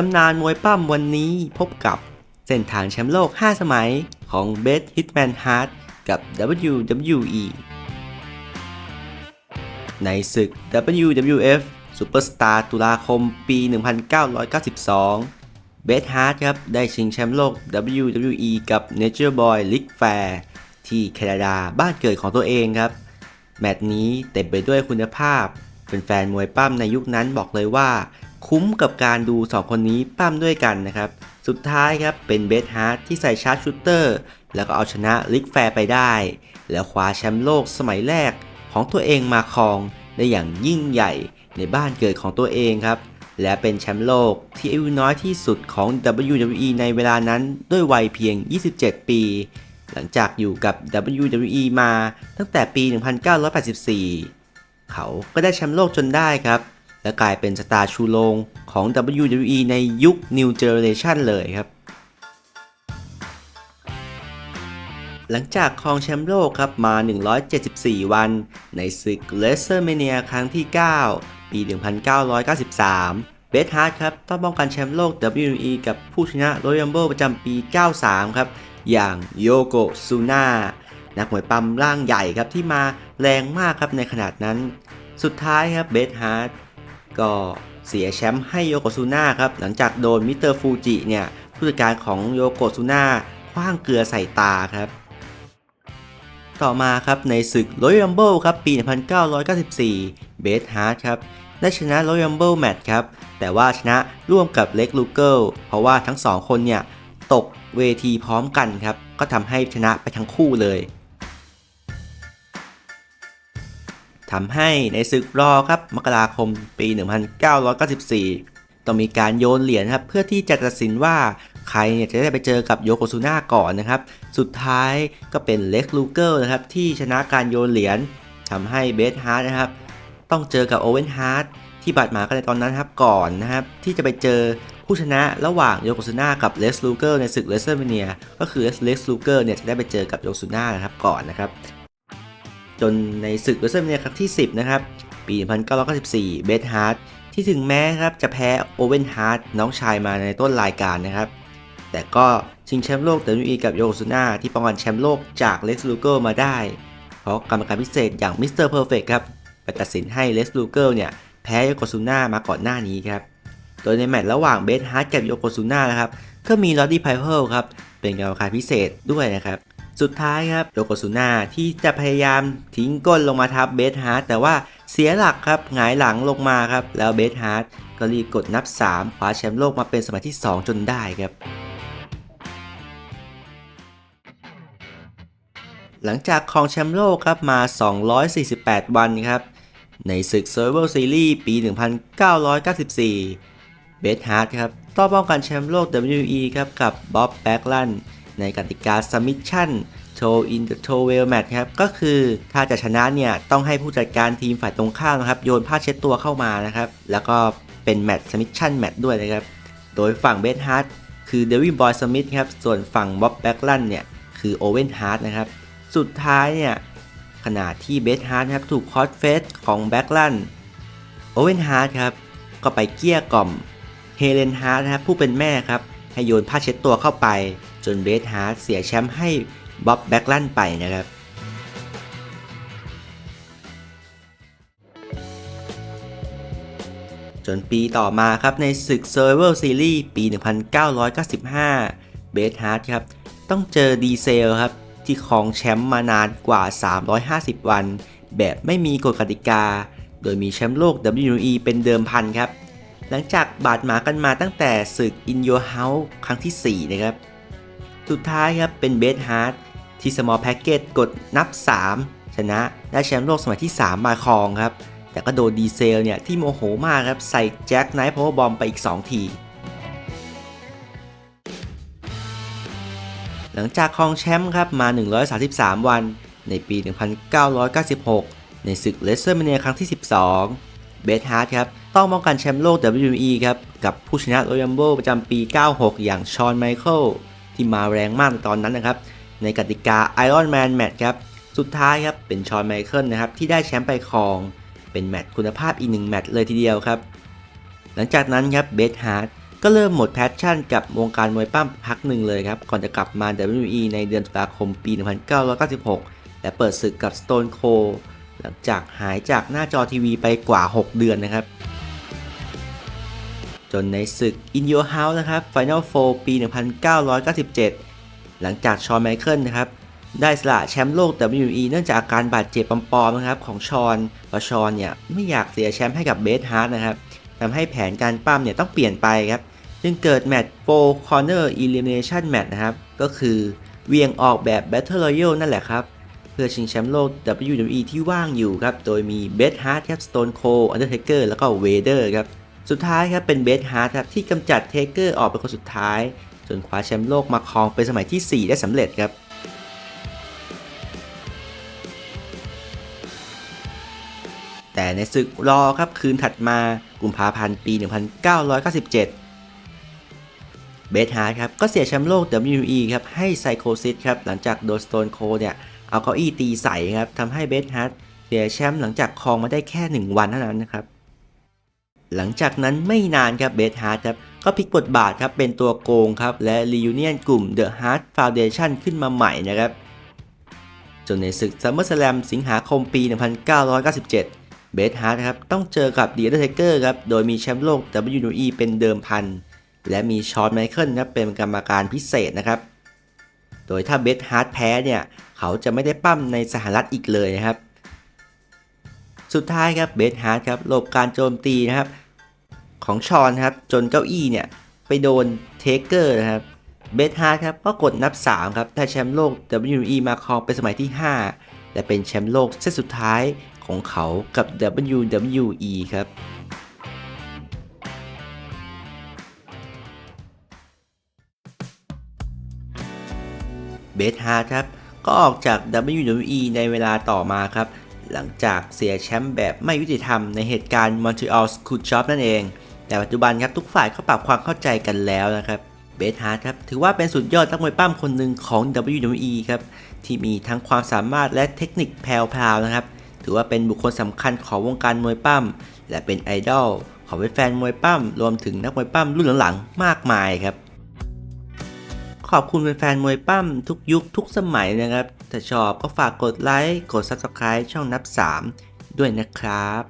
ตำนานมวยปั้มวันนี้พบกับเส้นทางแชมป์โลก 5 สมัยของเบสฮิตแมนฮาร์ดกับ WWE ในศึก WWF Superstar ตุลาคมปี 1992 เบสฮาร์ดครับ ได้ชิงแชมป์โลก WWE กับ Nature Boy Ric Flair ที่แคนาดาบ้านเกิดของตัวเองครับ แมตช์นี้เต็มไปด้วยคุณภาพเป็นแฟนๆมวยปั้มในยุคนั้นบอกเลยว่า คุ้มกับการดู 2 คนนี้ปั้มด้วยกันนะครับ สุดท้ายครับเป็นเบสฮาร์ดที่ใส่ชาร์จชูเตอร์ แล้วก็เอาชนะลิกแฟร์ไปได้ แล้วคว้าแชมป์โลกสมัยแรกของตัวเองมาครองได้อย่างยิ่งใหญ่ในบ้านเกิดของตัวเองครับ และเป็นแชมป์โลกที่อายุน้อยที่สุดของ WWE ในเวลานั้นด้วยวัยเพียง 27 ปี หลังจากอยู่กับ WWE มาตั้งแต่ปี 1984 เขาก็ได้แชมป์โลกจนได้ครับ และกลายเป็นสตาร์ชูโรงของ WWE ในยุค New Generation เลยครับ หลังจากครองแชมป์โลกครับมา 174 วัน ในศึก w r e s t l e m a n i a ครั้งที่ 9 ปี 1993 เบสฮาร์ดครับต้องป้องกันแชมป์โลก WWE กับผู้ชนะ Royal Rumble ประจำปี 93 ครับ อย่างโยโกซูน่านักมวยปั้มร่างใหญ่ครับที่มาแรงมากครับในขนาดนั้น สุดท้ายครับเบสฮาร์ด ก็เสียแชมป์ให้โยโกซูน่าครับ หลังจากโดนมิสเตอร์ฟูจิเนี่ยผู้จัดการของโยโกซูน่าคว้างเกลือใส่ตาครับ ต่อมาครับในศึก Royal Rumble ครับปี 1994 เบสฮาร์ดครับ ได้ชนะ Royal Rumble Match ครับ แต่ว่าชนะร่วมกับเล็กลูเกิลเพราะว่าทั้งสองคนเนี่ยตกเวทีพร้อมกันครับ ก็ทำให้ชนะไปทั้งคู่เลย ทำให้ในศึกรอครับมกราคมปี 1994 ต้องมีการโยนเหรียญครับ เพื่อที่จะตัดสินว่าใครเนี่ยจะได้ไปเจอกับโยโกซูน่าก่อนนะครับ สุดท้ายก็เป็นเล็กลูเกิลนะครับ ที่ชนะการโยนเหรียญทำให้เบสฮาร์ดนะครับ ต้องเจอกับโอเวนฮาร์ดที่บาดหมางกันในตอนนั้นครับก่อนนะครับ ที่จะไปเจอผู้ชนะระหว่างโยโกซูน่ากับเลสลูเกอร์ในศึกเลสเตอร์เมเนียก็คือเลสลูเกอร์เนี่ยจะได้ไปเจอกับโยโกซูน่านะครับก่อนนะครับ จนในศึกเลสเตอร์เมเนียครั้งที่ 10 นะครับ ปี 1994 เบสฮาร์ดที่ถึงแม้ครับจะแพ้โอเวนฮาร์ดน้องชายมาในต้นรายการนะครับ แต่ก็ชิงแชมป์โลก WWE กับโยโกซูน่าที่ป้องกันแชมป์โลกจากเลสลูเกอร์มาได้ เพราะกรรมการพิเศษอย่างมิสเตอร์เพอร์เฟกครับไปตัดสินให้เลสลูเกอร์เนี่ยแพ้โยโกซูน่ามาก่อนหน้านี้ครับโดยในแมตช์ระหว่างเบสฮาร์ดกับโยโกซูน่านะครับก็มีลอดดี้ไพเพิลครับเป็นกรรมการพิเศษด้วยนะครับ สุดท้ายครับโยโกซูน่าที่จะพยายามทิ้งก้นลงมาทับเบสฮาร์ดแต่ว่าเสียหลักครับหงายหลังลงมาครับ แล้วเบสฮาร์ดก็รีบกดนับ 3 คว้าแชมป์โลกมาเป็นสมัยที่ 2 จนได้ครับ หลังจากครองแชมป์โลกครับมา 248 วันครับ ในศึก Survival Series ปี 1994 เบสฮาร์ดครับต้องป้องกันแชมป์โลก WWE ครับกับบ๊อบแบ็กลัน ในกติกา Submission Show in the Towel Match ครับ ก็คือถ้าจะชนะเนี่ย ต้องให้ผู้จัดการทีมฝ่ายตรงข้ามนะครับ โยนผ้าเช็ดตัวเข้ามานะครับ แล้วก็เป็นแมตช์ Submission Match ด้วยนะครับ โดยฝั่งเบสฮาร์ดคือเดวิดบอยสมิธครับ ส่วนฝั่งบ๊อบแบ็กลันเนี่ย คือโอเวนฮาร์ดนะครับ สุดท้ายเนี่ย ขณะที่เบสฮาร์ดครับถูกคอสเฟสของแบ็กลันโอเวนฮาร์ดครับก็ไปเกี้ยกล่อมเฮเลนฮาร์ดนะครับผู้เป็นแม่ครับให้โยนผ้าเช็ดตัวเข้าไป จนเบสฮาร์ดเสียแชมป์ให้บ๊อบแบ็กลันไปนะครับจนปีต่อมาครับในศึก Survival Series ปี 1995 เบสฮาร์ดครับต้องเจอดีเซลครับที่ครองแชมป์มานานกว่า 350 วัน แบบไม่มีกฎกติกา โดยมีแชมป์โลก WWE เป็นเดิมพันครับ หลังจากบาดหมากันมาตั้งแต่ศึก In Your House ครั้งที่ 4 นะครับ สุดท้ายครับเป็นเบสฮาร์ดที่ Small Package กดนับ 3 ชนะได้แชมป์โลกสมัยที่ 3 มาครองครับ แต่ก็โดนดีเซลเนี่ย ที่โมโหมากครับ ใส่แจ็คไนท์พาวเวอร์บอมไปอีก 2 ที หลังจากครองแชมป์ครับมา 133 วันในปี 1996 ในศึกเลสเตอร์เมเนียครั้งที่ 12 เบสฮาร์ดครับต้องป้องกันแชมป์โลก WWE ครับ กับผู้ชนะโรยัมเบิลประจำปี 96 อย่างชอนไมเคิล ที่มาแรงมากในตอนนั้นนะครับ ในกติกา Iron Man Match ครับ สุดท้ายครับเป็นชอนไมเคิลนะครับที่ได้แชมป์ไปครอง เป็นแมตช์คุณภาพอีกหนึ่งแมตช์เลยทีเดียวครับ หลังจากนั้นครับเบสฮาร์ดก็เริ่มหมดแพชชั่นกับวงการมวยปั้มพักหนึ่งเลยครับ ก่อนจะกลับมา WWE ในเดือนตุลาคมปี 1996 และเปิดศึกกับ Stone Cold หลังจากหายจากหน้าจอทีวีไปกว่า 6 เดือนนะครับ จนในศึก In Your House นะครับ Final Four ปี 1997 หลังจากชอนไมเคิลนะครับ ได้สละแชมป์โลก WWE เนื่องจากอาการบาดเจ็บปอมๆนะครับ ของชอนเพระชอนเนี่ย ไม่อยากเสียแชมป์ให้กับเบสฮาร์ดนะครับทำให้แผนการปั้มเนี่ยต้องเปลี่ยนไปครับ จึงเกิดแมตช์4 Corner Elimination Match นะครับ ก็คือเวียงออกแบบ Battle Royale นั่นแหละครับเพื่อชิงแชมป์โลก WWE ที่ว่างอยู่ครับ โดยมีเบสฮาร์ดครับ Stone Cold Undertaker แล้วก็ Vader ครับ สุดท้ายครับเป็นเบสฮาร์ดครับที่กำจัดเทเกอร์ออกเป็นคนสุดท้าย จนคว้าแชมป์โลกมาครองเป็นสมัยที่ 4 ได้สำเร็จครับแต่ในศึกรอครับคืนถัดมากุมภาพันธ์ปี 1997 เบสฮาร์ดครับก็เสียแชมป์โลก WWE ครับให้ไซโคซิสครับหลังจากโดนสโตนโคเนี่ยเอาเก้าอี้ตีใส่ครับทำให้เบสฮาร์ดเสียแชมป์หลังจากครองมาได้แค่ 1 วันเท่านั้นนะครับ หลังจากนั้นไม่นานครับเบสฮาร์ดครับก็พลิกบทบาทครับเป็นตัวโกงครับและรียูเนียนกลุ่ม The Heart Foundation ขึ้นมาใหม่นะครับจนในศึก SummerSlam สิงหาคมปี 1997 เบสฮาร์ดครับต้องเจอกับ The Undertaker ครับโดยมีแชมป์โลก WWE เป็นเดิมพัน และมีชอนไมเคิลครับเป็นกรรมการพิเศษนะครับ โดยถ้าเบสฮาร์ดแพ้เนี่ย เขาจะไม่ได้ปั้มในสหรัฐอีกเลยนะครับ สุดท้ายครับเบสฮาร์ดครับหลบการโจมตีนะครับของชอนครับจนเก้าอี้เนี่ยไปโดนเทเกอร์นะครับเบสฮาร์ดครับก็กดนับ 3 ครับได้แชมป์โลก WWE มาครองเป็นสมัยที่ 5 และเป็นแชมป์โลกเซตสุดท้ายของเขากับ WWE ครับเบสฮาร์ดครับก็ออกจาก WWE ในเวลาต่อมาครับ หลังจากเสียแชมป์แบบไม่ยุติธรรมในเหตุการณ์ Montreal School Job นั่นเอง แต่ปัจจุบันครับทุกฝ่ายก็ปรับความเข้าใจกันแล้วนะครับเบสฮาร์ดครับถือว่าเป็นสุดยอดนักมวยปั้มคนหนึ่งของ WWE ครับที่มีทั้งความสามารถและเทคนิคแพรวๆนะครับถือว่าเป็นบุคคลสำคัญของวงการมวยปั้มและเป็นไอดอลของแฟนมวยปั้มรวมถึงนักมวยปั้มรุ่นหลังๆมากมายครับขอบคุณแฟนมวยปั้มทุกยุคทุกสมัยนะครับ ถ้าชอบก็ฝากกดไลค์ กด Subscribe ช่องนับ 3 ด้วยนะครับ